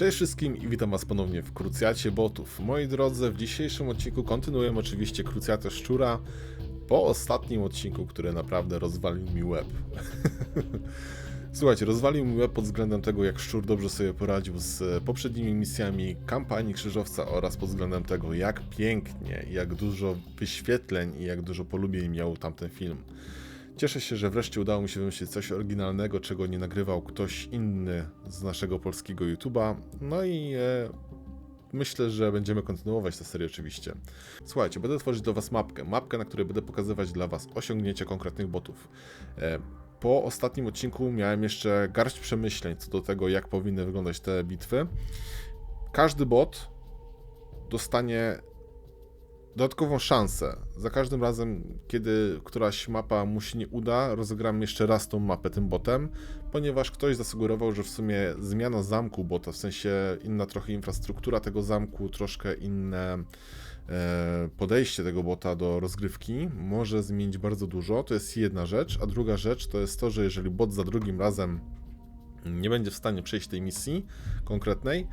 Cześć wszystkim i witam was ponownie w Krucjacie Botów. Moi drodzy, w dzisiejszym odcinku kontynuujemy oczywiście Krucjatę Szczura po ostatnim odcinku, który naprawdę rozwalił mi łeb. Słuchajcie, rozwalił mi łeb pod względem tego, jak Szczur dobrze sobie poradził z poprzednimi misjami kampanii Krzyżowca oraz pod względem tego, jak pięknie, jak dużo wyświetleń i jak dużo polubień miał tamten film. Cieszę się, że wreszcie udało mi się wymyślić coś oryginalnego, czego nie nagrywał ktoś inny z naszego polskiego YouTube'a. No i e, myślę, że będziemy kontynuować tę serię oczywiście. Słuchajcie, będę tworzyć dla Was mapkę. Mapkę, na której będę pokazywać dla Was osiągnięcia konkretnych botów. E, po ostatnim odcinku miałem jeszcze garść przemyśleń co do tego, jak powinny wyglądać te bitwy. Każdy bot dostanie dodatkową szansę. Za każdym razem, kiedy któraś mapa mu się nie uda, rozegram jeszcze raz tą mapę tym botem, ponieważ ktoś zasugerował, że w sumie zmiana zamku bota, w sensie inna trochę infrastruktura tego zamku, troszkę inne e, podejście tego bota do rozgrywki może zmienić bardzo dużo. To jest jedna rzecz, a druga rzecz to jest to, że jeżeli bot za drugim razem nie będzie w stanie przejść tej misji konkretnej,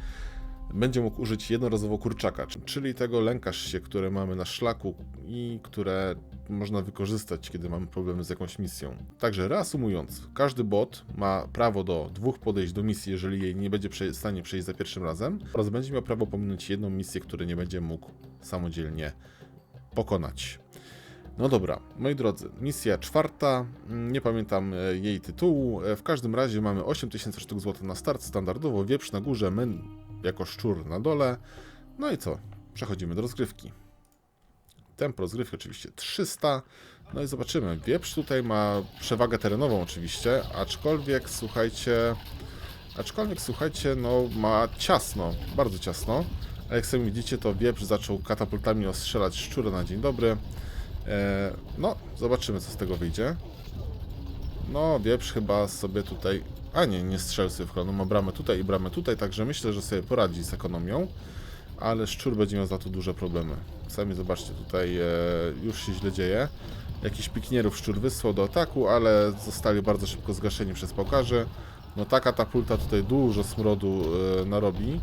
będzie mógł użyć jednorazowo kurczaka, czyli tego lękasz się, które mamy na szlaku i które można wykorzystać, kiedy mamy problemy z jakąś misją. Także reasumując, każdy bot ma prawo do dwóch podejść do misji, jeżeli jej nie będzie w stanie przejść za pierwszym razem, oraz będzie miał prawo pominąć jedną misję, której nie będzie mógł samodzielnie pokonać. No dobra, moi drodzy, misja czwarta, mm, nie pamiętam e, jej tytułu. E, w każdym razie mamy 8000 sztuk złota na start, standardowo, wieprz na górze, my jako szczur na dole. No i co? Przechodzimy do rozgrywki. Tempo rozgrywki oczywiście 300. No i zobaczymy. Wieprz tutaj ma przewagę terenową oczywiście, aczkolwiek słuchajcie, aczkolwiek słuchajcie, no ma ciasno, bardzo ciasno. A jak sami widzicie, to wieprz zaczął katapultami ostrzelać szczura na dzień dobry. E, no, zobaczymy co z tego wyjdzie. No, wieprz chyba sobie tutaj... A nie, nie sobie w. Ma bramę tutaj i bramę tutaj, także myślę, że sobie poradzi z ekonomią. Ale szczur będzie miał za to duże problemy. Sami zobaczcie, tutaj e, już się źle dzieje. Jakiś piknierów szczur wysłał do ataku, ale zostali bardzo szybko zgaszeni przez pokarzy. No ta katapulta tutaj dużo smrodu e, narobi.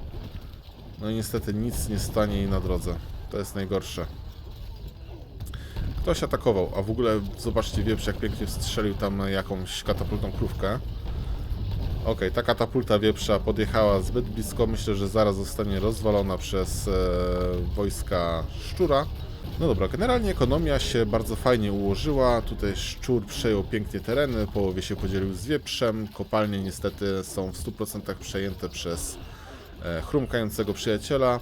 No i niestety nic nie stanie jej na drodze. To jest najgorsze. Ktoś atakował, a w ogóle zobaczcie wieprz jak pięknie strzelił tam jakąś katapultą krówkę. Ok, ta katapulta wieprza podjechała zbyt blisko, myślę, że zaraz zostanie rozwalona przez e, wojska szczura. No dobra, generalnie ekonomia się bardzo fajnie ułożyła, tutaj szczur przejął pięknie tereny, połowie się podzielił z wieprzem, kopalnie niestety są w 100% przejęte przez e, chrumkającego przyjaciela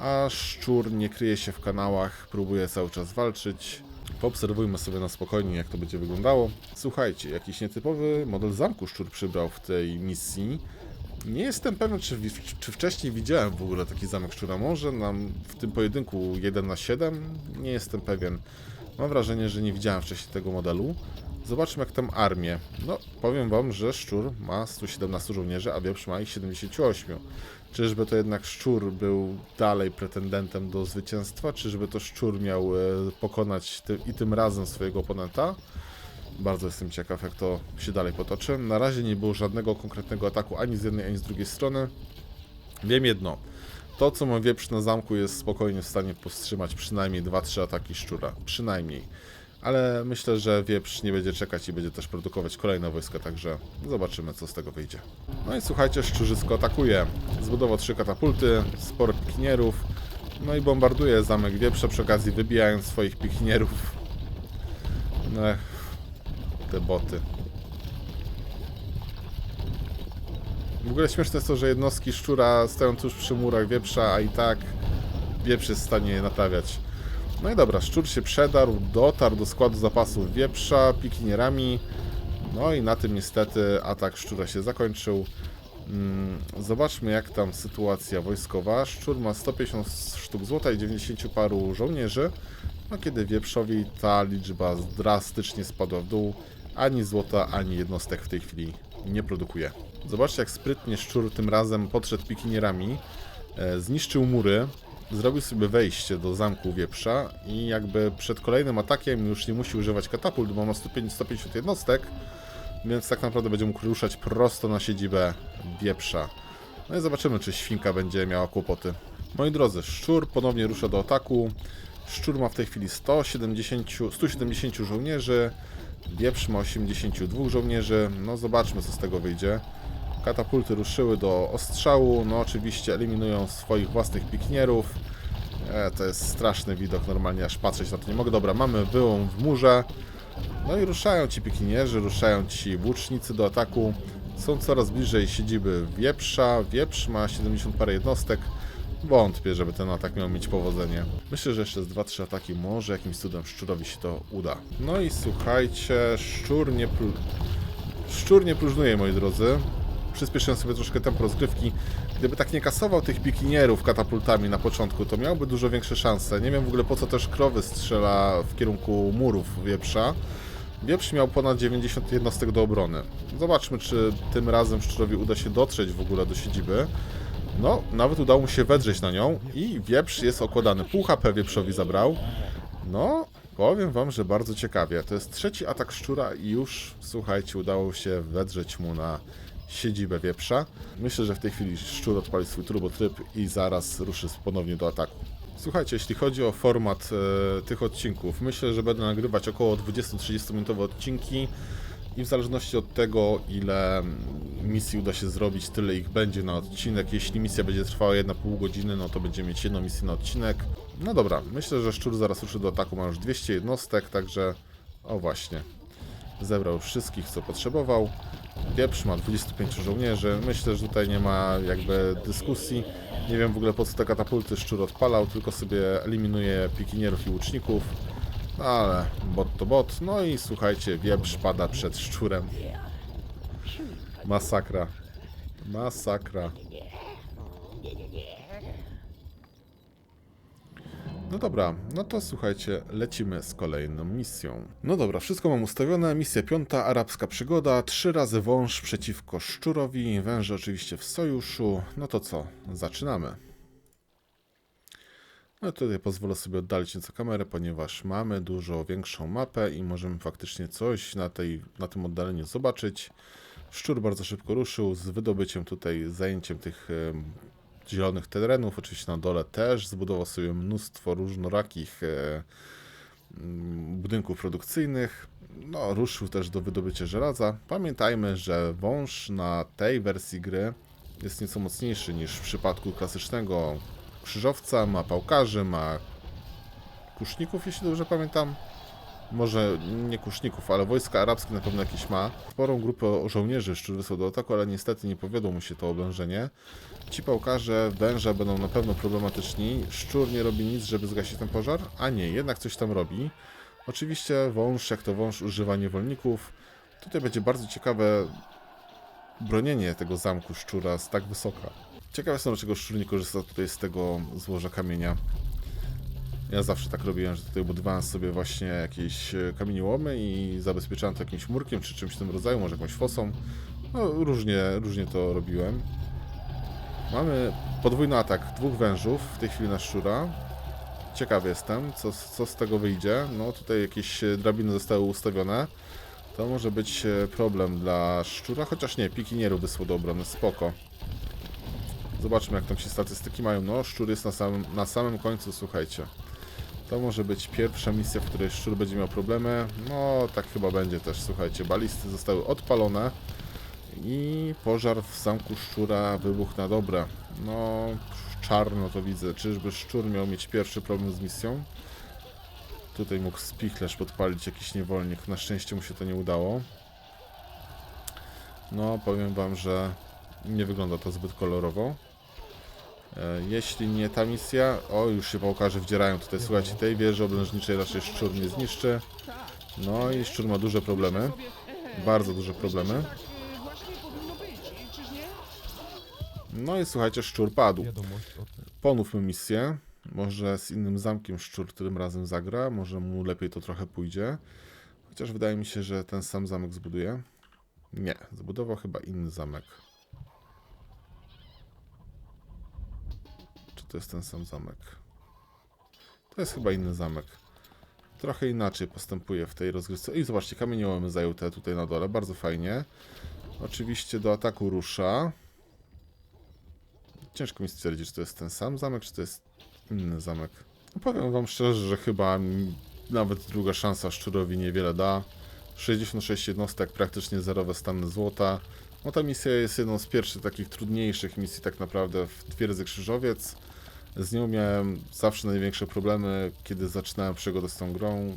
a szczur nie kryje się w kanałach, próbuje cały czas walczyć. Poobserwujmy sobie na spokojnie, jak to będzie wyglądało. Słuchajcie, jakiś nietypowy model zamku szczur przybrał w tej misji. Nie jestem pewien, czy, czy wcześniej widziałem w ogóle taki zamek szczura. Może nam w tym pojedynku 1 na 7 Nie jestem pewien. Mam wrażenie, że nie widziałem wcześniej tego modelu. Zobaczmy jak tam armię. No, powiem wam, że szczur ma 117 żołnierzy, a wieprz ma ich 78. Czyżby to jednak szczur był dalej pretendentem do zwycięstwa? Czyżby to szczur miał e, pokonać ty, i tym razem swojego oponenta? Bardzo jestem ciekaw, jak to się dalej potoczy. Na razie nie było żadnego konkretnego ataku ani z jednej, ani z drugiej strony. Wiem jedno. To, co ma wieprz na zamku, jest spokojnie w stanie powstrzymać przynajmniej 2-3 ataki szczura. Przynajmniej ale myślę, że wieprz nie będzie czekać i będzie też produkować kolejne wojska, także zobaczymy, co z tego wyjdzie. No i słuchajcie, Szczurzysko atakuje. Zbudował trzy katapulty, sporo pikinierów, no i bombarduje zamek wieprze, przy okazji wybijając swoich pikinierów. No, te boty. W ogóle śmieszne jest to, że jednostki szczura stoją tuż przy murach wieprza, a i tak wieprz jest w stanie je naprawiać. No i dobra, szczur się przedarł, dotarł do składu zapasów wieprza pikinierami. No i na tym niestety atak szczura się zakończył. Mm, zobaczmy jak tam sytuacja wojskowa. Szczur ma 150 sztuk złota i 90 paru żołnierzy. No kiedy wieprzowi ta liczba drastycznie spadła w dół, ani złota, ani jednostek w tej chwili nie produkuje. Zobaczcie jak sprytnie szczur tym razem podszedł pikinierami. E, zniszczył mury, zrobił sobie wejście do zamku wieprza i jakby przed kolejnym atakiem już nie musi używać katapult, bo ma 150 jednostek, więc tak naprawdę będzie mógł ruszać prosto na siedzibę wieprza. No i zobaczymy, czy świnka będzie miała kłopoty. Moi drodzy, szczur ponownie rusza do ataku. Szczur ma w tej chwili 170, 170 żołnierzy. Wieprz ma 82 żołnierzy. No zobaczmy, co z tego wyjdzie. Katapulty ruszyły do ostrzału. No oczywiście eliminują swoich własnych pikinierów. E, to jest straszny widok, normalnie aż patrzeć na to nie mogę. Dobra, mamy wyłom w murze. No i ruszają ci pikinierzy, ruszają ci łucznicy do ataku. Są coraz bliżej siedziby Wieprza. Wieprz ma 70 parę jednostek. Wątpię, żeby ten atak miał mieć powodzenie. Myślę, że jeszcze z 2-3 ataki może jakimś cudem szczurowi się to uda. No i słuchajcie, szczur nie, szczur nie próżnuje, moi drodzy. Przyspieszyłem sobie troszkę tempo rozgrywki. Gdyby tak nie kasował tych pikinierów katapultami na początku, to miałby dużo większe szanse. Nie wiem w ogóle po co też krowy strzela w kierunku murów wieprza. Wieprz miał ponad 90 jednostek do obrony. Zobaczmy, czy tym razem szczurowi uda się dotrzeć w ogóle do siedziby. No, nawet udało mu się wedrzeć na nią i wieprz jest okładany. Pół HP wieprzowi zabrał. No, powiem wam, że bardzo ciekawie. To jest trzeci atak szczura i już, słuchajcie, udało się wedrzeć mu na siedzibę wieprza. Myślę, że w tej chwili szczur odpali swój turbotryb i zaraz ruszy ponownie do ataku. Słuchajcie, jeśli chodzi o format e, tych odcinków, myślę, że będę nagrywać około 20-30 minutowe odcinki i w zależności od tego, ile mm, misji uda się zrobić, tyle ich będzie na odcinek. Jeśli misja będzie trwała 1,5 godziny, no to będziemy mieć jedną misję na odcinek. No dobra, myślę, że szczur zaraz ruszy do ataku, ma już 200 jednostek, także o właśnie. Zebrał wszystkich, co potrzebował. Wieprz ma 25 żołnierzy. Myślę, że tutaj nie ma jakby dyskusji. Nie wiem w ogóle po co te katapulty szczur odpalał, tylko sobie eliminuje pikinierów i łuczników. No ale bot to bot. No i słuchajcie, wieprz pada przed szczurem. Masakra. Masakra. No dobra, no to słuchajcie, lecimy z kolejną misją. No dobra, wszystko mam ustawione. Misja piąta, arabska przygoda. Trzy razy wąż przeciwko szczurowi. Węże oczywiście w sojuszu. No to co, zaczynamy. No tutaj pozwolę sobie oddalić nieco kamerę, ponieważ mamy dużo większą mapę i możemy faktycznie coś na, tej, na tym oddaleniu zobaczyć. Szczur bardzo szybko ruszył z wydobyciem tutaj, zajęciem tych zielonych terenów. Oczywiście na dole też zbudował sobie mnóstwo różnorakich e, mm, budynków produkcyjnych. No, ruszył też do wydobycia żelaza. Pamiętajmy, że wąż na tej wersji gry jest nieco mocniejszy niż w przypadku klasycznego krzyżowca, ma pałkarzy, ma kuszników, jeśli dobrze pamiętam. Może nie kuszników, ale wojska arabskie na pewno jakieś ma. Sporą grupę żołnierzy szczur wysłał do ataku, ale niestety nie powiodło mu się to oblężenie. Ci pałkarze węża będą na pewno problematyczni. Szczur nie robi nic, żeby zgasić ten pożar, a nie, jednak coś tam robi. Oczywiście wąż, jak to wąż, używa niewolników. Tutaj będzie bardzo ciekawe bronienie tego zamku szczura z tak wysoka. Ciekaw jestem, dlaczego szczur nie korzysta tutaj z tego złoża kamienia. Ja zawsze tak robiłem, że tutaj budowałem sobie właśnie jakieś e, kamieniołomy i zabezpieczałem to jakimś murkiem czy czymś w tym rodzaju, może jakąś fosą. No, różnie, różnie to robiłem. Mamy podwójny atak dwóch wężów, w tej chwili na szczura. Ciekawy jestem, co, co z tego wyjdzie. No tutaj jakieś e, drabiny zostały ustawione. To może być e, problem dla szczura, chociaż nie, pikinieru wysłał do obrony, spoko. Zobaczmy jak tam się statystyki mają. No, szczur jest na samym, na samym końcu, słuchajcie. To może być pierwsza misja, w której szczur będzie miał problemy. No, tak chyba będzie też, słuchajcie. Balisty zostały odpalone i pożar w zamku szczura wybuchł na dobre. No, czarno to widzę. Czyżby szczur miał mieć pierwszy problem z misją? Tutaj mógł spichlerz podpalić jakiś niewolnik. Na szczęście mu się to nie udało. No, powiem wam, że nie wygląda to zbyt kolorowo. E, Jeśli nie ta misja, o już się pałkarze wdzierają tutaj, słuchajcie, tej wieży obrężniczej raczej szczur nie zniszczy. No i szczur ma duże problemy, bardzo duże problemy. No i słuchajcie, szczur padł. Ponówmy misję, może z innym zamkiem szczur tym razem zagra, może mu lepiej to trochę pójdzie. Chociaż wydaje mi się, że ten sam zamek zbuduje. Nie, zbudował chyba inny zamek. To jest ten sam zamek? To jest chyba inny zamek. Trochę inaczej postępuje w tej rozgrywce. I zobaczcie, kamieniołomy zajął te tutaj na dole, bardzo fajnie. Oczywiście do ataku rusza. ciężko mi stwierdzić, czy to jest ten sam zamek, czy to jest inny zamek. No, powiem wam szczerze, że chyba nawet druga szansa szczurowi niewiele da. 66 jednostek, praktycznie zerowe stany złota. No ta misja jest jedną z pierwszych takich trudniejszych misji tak naprawdę w twierdzy Krzyżowiec. Z nią miałem zawsze największe problemy, kiedy zaczynałem przygodę z tą grą.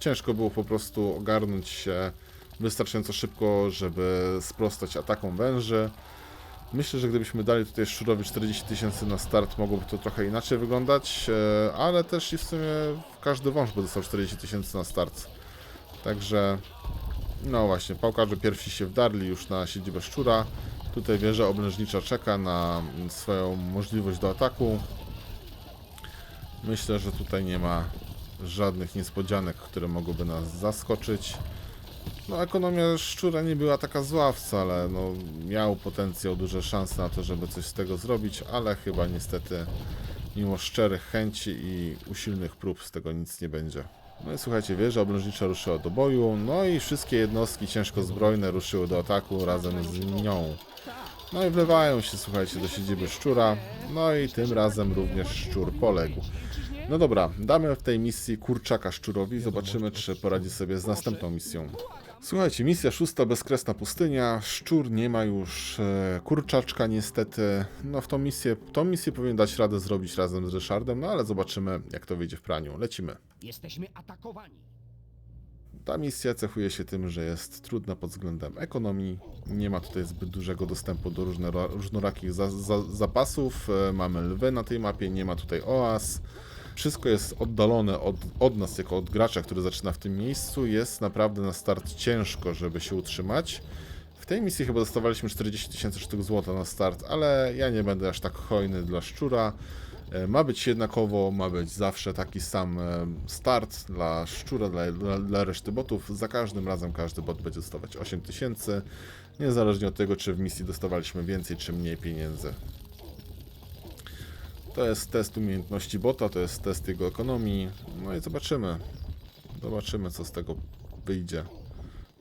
Ciężko było po prostu ogarnąć się wystarczająco szybko, żeby sprostać atakom węży. Myślę, że gdybyśmy dali tutaj Szczurowi 40 tysięcy na start, mogłoby to trochę inaczej wyglądać, e, ale też i w sumie każdy wąż by dostał 40 tysięcy na start. Także, no właśnie, pałkarze pierwsi się wdarli już na siedzibę Szczura. Tutaj wieża oblężnicza czeka na swoją możliwość do ataku. Myślę, że tutaj nie ma żadnych niespodzianek, które mogłyby nas zaskoczyć. No, ekonomia szczura nie była taka zła wcale. No, miał potencjał, duże szanse na to, żeby coś z tego zrobić, ale chyba niestety, mimo szczerych chęci i usilnych prób, z tego nic nie będzie. No i słuchajcie, wieża oblężnicza ruszyła do boju, no i wszystkie jednostki ciężko zbrojne ruszyły do ataku razem z nią. No i wlewają się, słuchajcie, do siedziby szczura, no i tym razem również szczur poległ. No dobra, damy w tej misji kurczaka szczurowi, zobaczymy czy poradzi sobie z następną misją. Słuchajcie, misja szósta, bezkresna pustynia, szczur nie ma już e, kurczaczka niestety, no w tą misję, tą misję powinien dać radę zrobić razem z Ryszardem, no ale zobaczymy jak to wyjdzie w praniu, lecimy. Jesteśmy atakowani. Ta misja cechuje się tym, że jest trudna pod względem ekonomii. Nie ma tutaj zbyt dużego dostępu do różnorakich za, za, zapasów. E, Mamy lwy na tej mapie, nie ma tutaj oaz. Wszystko jest oddalone od, od nas, jako od gracza, który zaczyna w tym miejscu. Jest naprawdę na start ciężko, żeby się utrzymać. W tej misji chyba dostawaliśmy 40 tysięcy sztuk złota na start, ale ja nie będę aż tak hojny dla szczura. E, Ma być jednakowo, ma być zawsze taki sam e, start dla szczura, dla, dla, dla reszty botów. Za każdym razem każdy bot będzie dostawać 8 tysięcy, niezależnie od tego, czy w misji dostawaliśmy więcej, czy mniej pieniędzy. To jest test umiejętności bota, to jest test jego ekonomii. No i zobaczymy. Zobaczymy, co z tego wyjdzie.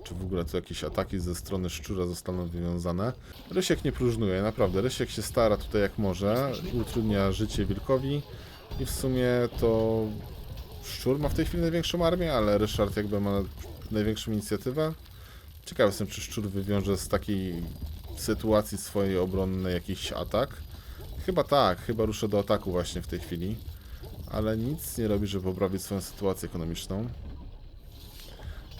Czy w ogóle tu jakieś ataki ze strony szczura zostaną wywiązane. Rysiek nie próżnuje, naprawdę. Rysiek się stara tutaj jak może, utrudnia życie wilkowi i w sumie to szczur ma w tej chwili największą armię, ale Ryszard jakby ma największą inicjatywę. Ciekaw jestem, czy szczur wywiąże z takiej sytuacji swojej obronnej jakiś atak. Chyba tak, chyba ruszę do ataku właśnie w tej chwili. Ale nic nie robi, żeby poprawić swoją sytuację ekonomiczną.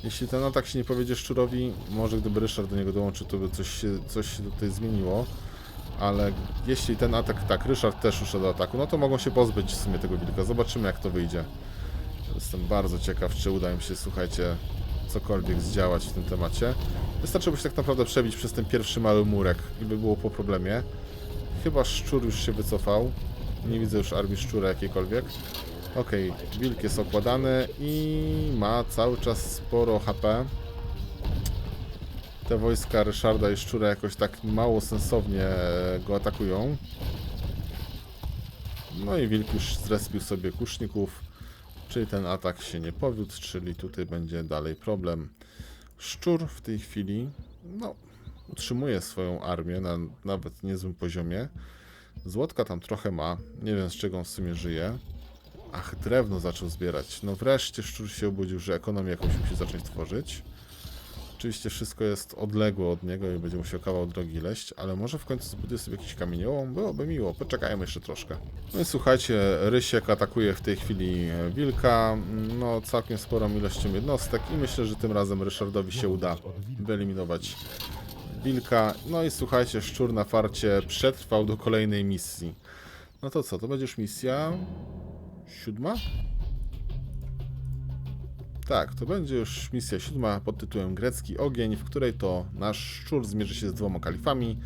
Jeśli ten atak się nie powiedzie Szczurowi, może gdyby Ryszard do niego dołączył, to by coś się, coś się tutaj zmieniło. Ale jeśli ten atak, tak, Ryszard też rusza do ataku, no to mogą się pozbyć w sumie tego wilka. Zobaczymy jak to wyjdzie. Jestem bardzo ciekaw, czy uda im się, słuchajcie, cokolwiek zdziałać w tym temacie. Wystarczyłoby się tak naprawdę przebić przez ten pierwszy mały murek i by było po problemie. Chyba szczur już się wycofał. Nie widzę już armii szczura jakiejkolwiek. Okej, wilk jest okładany i ma cały czas sporo HP. Te wojska Ryszarda i Szczura jakoś tak mało sensownie e, go atakują. No i wilk już zrespił sobie kuszników, czyli ten atak się nie powiódł, czyli tutaj będzie dalej problem. Szczur w tej chwili, no, utrzymuje swoją armię na nawet niezłym poziomie. Złotka tam trochę ma, nie wiem z czego on w sumie żyje. Ach, drewno zaczął zbierać. No wreszcie szczur się obudził, że ekonomię jakąś musi zacząć tworzyć. Oczywiście wszystko jest odległe od niego i będzie musiał kawał drogi leść, ale może w końcu zbuduje sobie jakiś kamieniołom? Byłoby miło, poczekajmy jeszcze troszkę. No i słuchajcie, Rysiek atakuje w tej chwili e, Wilka, no całkiem sporą ilością jednostek i myślę, że tym razem Ryszardowi się uda wyeliminować Wilka. No i słuchajcie, szczur na farcie przetrwał do kolejnej misji. No to co, to będzie już misja siódma? Tak, to będzie już misja siódma pod tytułem Grecki Ogień, w której to nasz szczur zmierzy się z dwoma kalifami.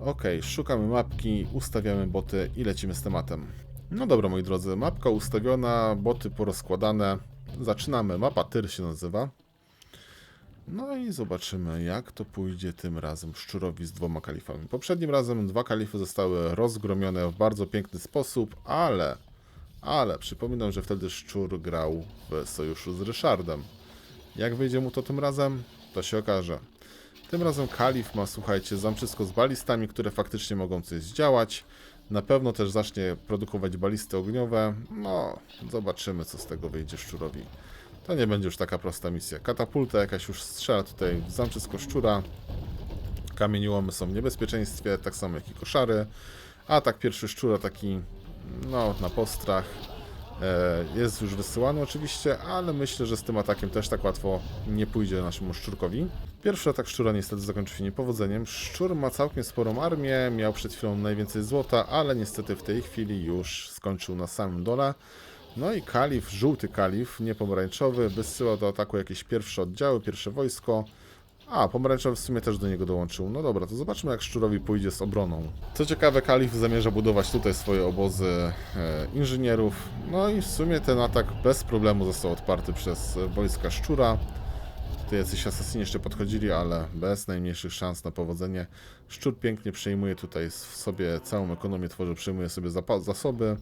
Okej, szukamy mapki, ustawiamy boty i lecimy z tematem. No dobra, moi drodzy, mapka ustawiona, boty porozkładane. Zaczynamy, mapa Tyr się nazywa. No i zobaczymy, jak to pójdzie tym razem szczurowi z dwoma kalifami. Poprzednim razem dwa kalify zostały rozgromione w bardzo piękny sposób, ale, ale przypominam, że wtedy szczur grał w sojuszu z Ryszardem. Jak wyjdzie mu to tym razem, to się okaże. Tym razem Kalif ma, słuchajcie, zamczysko z balistami, które faktycznie mogą coś zdziałać. Na pewno też zacznie produkować balisty ogniowe. No, zobaczymy, co z tego wyjdzie szczurowi. To nie będzie już taka prosta misja. Katapulta jakaś już strzela tutaj w zamczysko szczura. Kamieniołomy są w niebezpieczeństwie, tak samo jak i koszary. Atak pierwszy szczura taki, no, na postrach. E, jest już wysyłany oczywiście, ale myślę, że z tym atakiem też tak łatwo nie pójdzie naszemu szczurkowi. Pierwszy atak szczura niestety zakończył się niepowodzeniem. Szczur ma całkiem sporą armię, miał przed chwilą najwięcej złota, ale niestety w tej chwili już skończył na samym dole. No i kalif, żółty kalif, nie pomarańczowy, wysyła do ataku jakieś pierwsze oddziały, pierwsze wojsko. A, pomarańczowy w sumie też do niego dołączył. No dobra, to zobaczmy jak Szczurowi pójdzie z obroną. Co ciekawe, Kalif zamierza budować tutaj swoje obozy e, inżynierów. No i w sumie ten atak bez problemu został odparty przez e, wojska Szczura. Tutaj jacyś asasyni jeszcze podchodzili, ale bez najmniejszych szans na powodzenie. Szczur pięknie przejmuje tutaj w sobie całą ekonomię, tworzy, przejmuje sobie zasoby.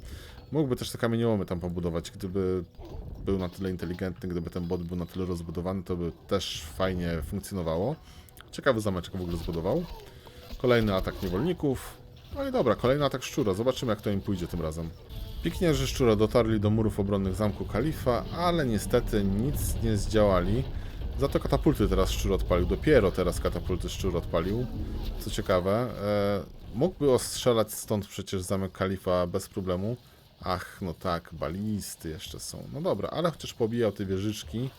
Mógłby też te kamieniołomy tam pobudować, gdyby był na tyle inteligentny, gdyby ten bot był na tyle rozbudowany, to by też fajnie funkcjonowało. Ciekawy zameczek w ogóle zbudował. Kolejny atak niewolników. No i dobra, kolejny atak szczura. Zobaczymy, jak to im pójdzie tym razem. Piknierzy szczura dotarli do murów obronnych zamku kalifa, ale niestety nic nie zdziałali. Za to katapulty teraz szczur odpalił. Dopiero teraz katapulty szczur odpalił. Co ciekawe, e, mógłby ostrzelać stąd przecież zamek kalifa bez problemu. Ach, no tak, balisty jeszcze są. No dobra, ale chociaż pobijał te wieżyczki,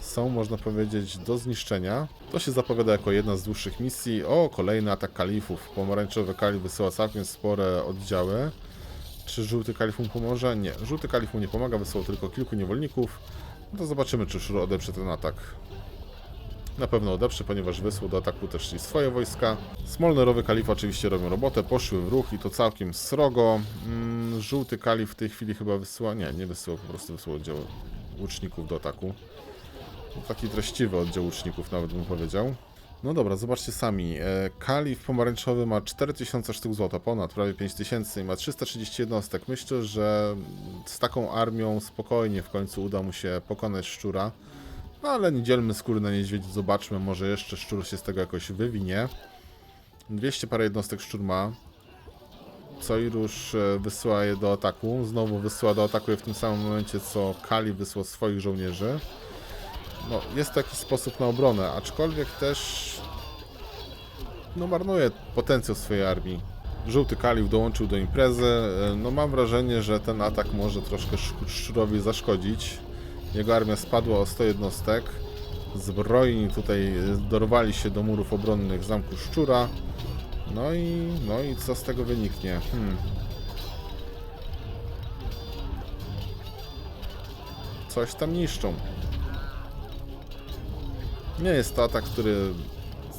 są, można powiedzieć, do zniszczenia. To się zapowiada jako jedna z dłuższych misji. O, kolejny atak kalifów. Pomarańczowy kalif wysyła całkiem spore oddziały. Czy żółty kalif mu pomoże? Nie. Żółty kalif mu nie pomaga, wysłał tylko kilku niewolników. No to zobaczymy, czy Szur odeprze ten atak. Na pewno odeprze, ponieważ wysłał do ataku też i swoje wojska. Smolnerowy kalif oczywiście robią robotę, poszły w ruch i to całkiem srogo. Mm, żółty kalif w tej chwili chyba wysyła, nie, nie wysyłał, po prostu wysłał oddział łuczników do ataku. Taki treściwy oddział łuczników nawet bym powiedział. No dobra, zobaczcie sami. E, Kalif pomarańczowy ma 4000 sztuk złota, ponad prawie 5000 i ma 330 jednostek. Myślę, że z taką armią spokojnie w końcu uda mu się pokonać szczura. No ale nie dzielmy skóry na niedźwiedzi, zobaczmy, może jeszcze szczur się z tego jakoś wywinie. 200 parę jednostek szczur ma. Coirusz e, wysyła je do ataku. Znowu wysyła do ataku je w tym samym momencie, co Kali wysłał swoich żołnierzy. No, jest to jakiś sposób na obronę, aczkolwiek też no marnuje potencjał swojej armii. Żółty Kalił dołączył do imprezy. No mam wrażenie, że ten atak może troszkę Sz- Szczurowi zaszkodzić. Jego armia spadła o 100 jednostek. Zbrojni tutaj e, dorwali się do murów obronnych zamku Szczura. No i, no i co z tego wyniknie? Hmm. Coś tam niszczą. Nie jest to atak, który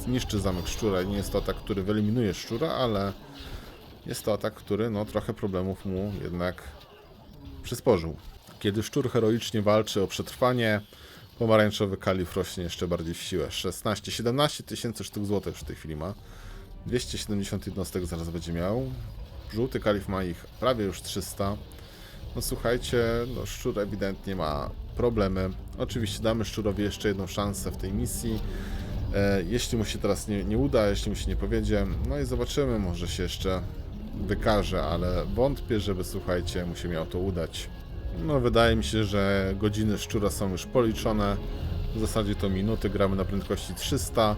zniszczy zamek szczura, nie jest to atak, który wyeliminuje szczura, ale jest to atak, który no trochę problemów mu jednak przysporzył. Kiedy szczur heroicznie walczy o przetrwanie, pomarańczowy kalif rośnie jeszcze bardziej w siłę. 16-17 tysięcy sztuk złota już w tej chwili ma. 270 jednostek zaraz będzie miał. Żółty kalif ma ich prawie już 300. No słuchajcie, no szczur ewidentnie ma problemy. Oczywiście damy szczurowi jeszcze jedną szansę w tej misji. E, jeśli mu się teraz nie, nie uda, jeśli mu się nie powiedzie, no i zobaczymy, może się jeszcze wykaże, ale wątpię, żeby słuchajcie, mu się miało to udać. No wydaje mi się, że godziny szczura są już policzone. W zasadzie to minuty, gramy na prędkości 300.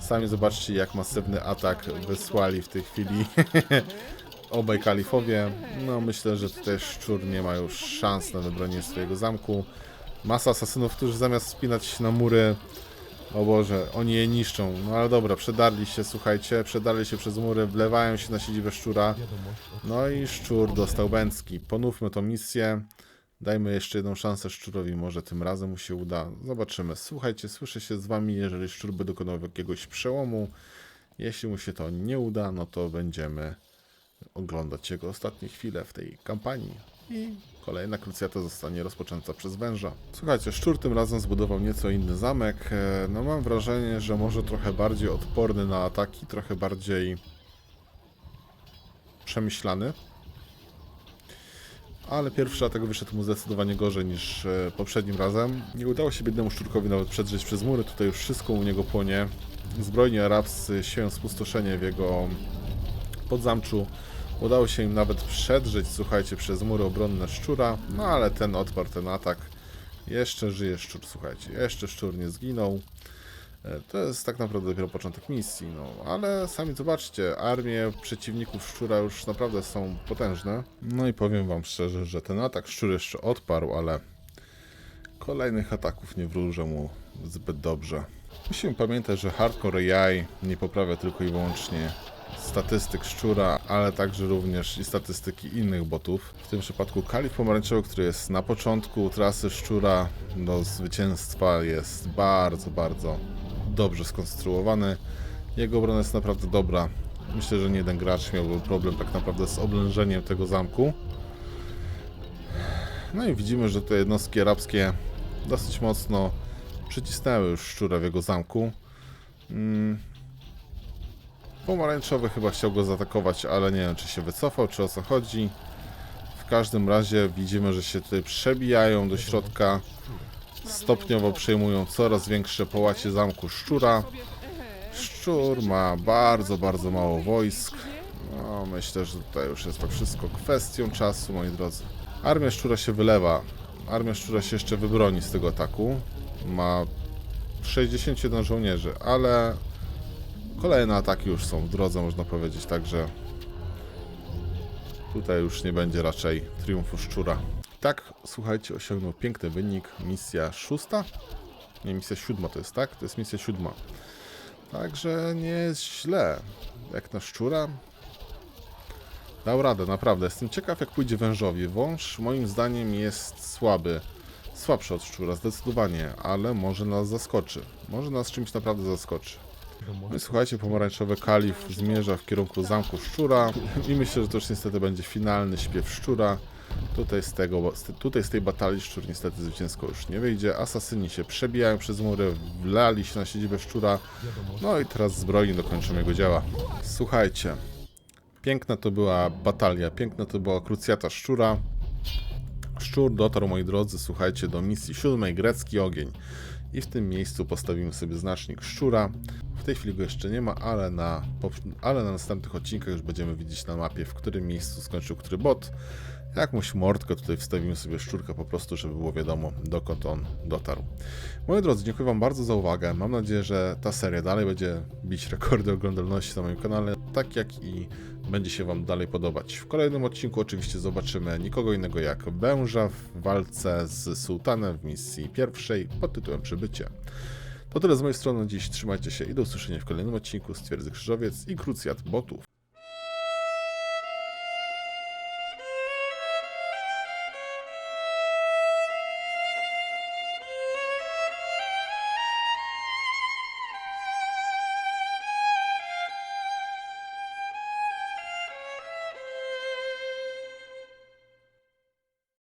Sami zobaczcie, jak masywny atak wysłali w tej chwili obaj kalifowie. No myślę, że tutaj szczur nie ma już szans na wybronienie swojego zamku. Masa asasynów, którzy zamiast spinać się na mury, o Boże, oni je niszczą. No ale dobra, przedarli się, słuchajcie, przedarli się przez mury, wlewają się na siedzibę szczura. No i szczur dostał bęcki. Ponówmy tą misję. Dajmy jeszcze jedną szansę szczurowi, może tym razem mu się uda. Zobaczymy. Słuchajcie, słyszę się z wami, jeżeli szczur by dokonał jakiegoś przełomu. Jeśli mu się to nie uda, no to będziemy oglądać jego ostatnie chwile w tej kampanii. I kolejna krucjata zostanie rozpoczęta przez węża. Słuchajcie, szczur tym razem zbudował nieco inny zamek. E, No mam wrażenie, że może trochę bardziej odporny na ataki, trochę bardziej przemyślany. ale pierwszy atak wyszedł mu zdecydowanie gorzej niż e, poprzednim razem. Nie udało się biednemu szczurkowi nawet przedrzeć przez mury, tutaj już wszystko u niego płonie. Zbrojni arabscy sieją spustoszenie w jego podzamczu. Udało się im nawet przedrzeć, słuchajcie, przez mury obronne szczura, no ale ten odparł ten atak. Jeszcze żyje szczur, słuchajcie, jeszcze szczur nie zginął. E, To jest tak naprawdę dopiero początek misji, no ale sami zobaczcie, armie przeciwników szczura już naprawdę są potężne. No i powiem wam szczerze, że ten atak szczur jeszcze odparł, ale kolejnych ataków nie wróżę mu zbyt dobrze. Musimy pamiętać, że Hardcore AI nie poprawia tylko i wyłącznie statystyk szczura, ale także również i statystyki innych botów. W tym przypadku Kalif Pomarańczowy, który jest na początku trasy szczura do zwycięstwa jest bardzo, bardzo dobrze skonstruowany. Jego obrona jest naprawdę dobra. Myślę, że nie jeden gracz miałby problem tak naprawdę z oblężeniem tego zamku. No i widzimy, że te jednostki arabskie dosyć mocno przycisnęły już szczura w jego zamku. Mm. Pomarańczowy chyba chciał go zaatakować, ale nie wiem, czy się wycofał, czy o co chodzi. W każdym razie widzimy, że się tutaj przebijają do środka. Stopniowo przejmują coraz większe połacie zamku szczura. Szczur ma bardzo, bardzo mało wojsk. No, myślę, że tutaj już jest to wszystko kwestią czasu, moi drodzy. Armia szczura się wylewa. Armia szczura się jeszcze wybroni z tego ataku. Ma 61 żołnierzy, ale kolejne ataki już są w drodze, można powiedzieć, także tutaj już nie będzie raczej triumfu szczura. Tak, słuchajcie, osiągnął piękny wynik. Misja szósta? Nie, misja siódma to jest, tak? To jest misja siódma. Także nie jest źle. Jak na szczura. Dał radę, naprawdę. Jestem ciekaw, jak pójdzie wężowi. Wąż moim zdaniem jest słaby. Słabszy od szczura, zdecydowanie, ale może nas zaskoczy. Może nas czymś naprawdę zaskoczy. No słuchajcie, pomarańczowy kalif zmierza w kierunku zamku szczura i myślę, że to już niestety będzie finalny śpiew szczura. Tutaj z, tego, tutaj z tej batalii szczur niestety zwycięsko już nie wyjdzie. Asasyni się przebijają przez mury, wlali się na siedzibę szczura. No i teraz zbrojni dokończą jego dzieła. Słuchajcie, piękna to była batalia, piękna to była krucjata szczura. Szczur dotarł, moi drodzy, słuchajcie, do misji siódmej, grecki ogień. I w tym miejscu postawimy sobie znacznik szczura. W tej chwili go jeszcze nie ma, ale na, ale na następnych odcinkach już będziemy widzieć na mapie, w którym miejscu skończył który bot. Jakąś mordkę tutaj wstawimy sobie szczurkę po prostu, żeby było wiadomo, dokąd on dotarł. Moi drodzy, dziękuję Wam bardzo za uwagę. Mam nadzieję, że ta seria dalej będzie bić rekordy oglądalności na moim kanale, tak jak i będzie się Wam dalej podobać. W kolejnym odcinku oczywiście zobaczymy nikogo innego jak węża w walce z sułtanem w misji pierwszej pod tytułem Przybycie. To tyle z mojej strony dziś. Trzymajcie się i do usłyszenia w kolejnym odcinku z Twierdzy Krzyżowiec i Krucjat Botów.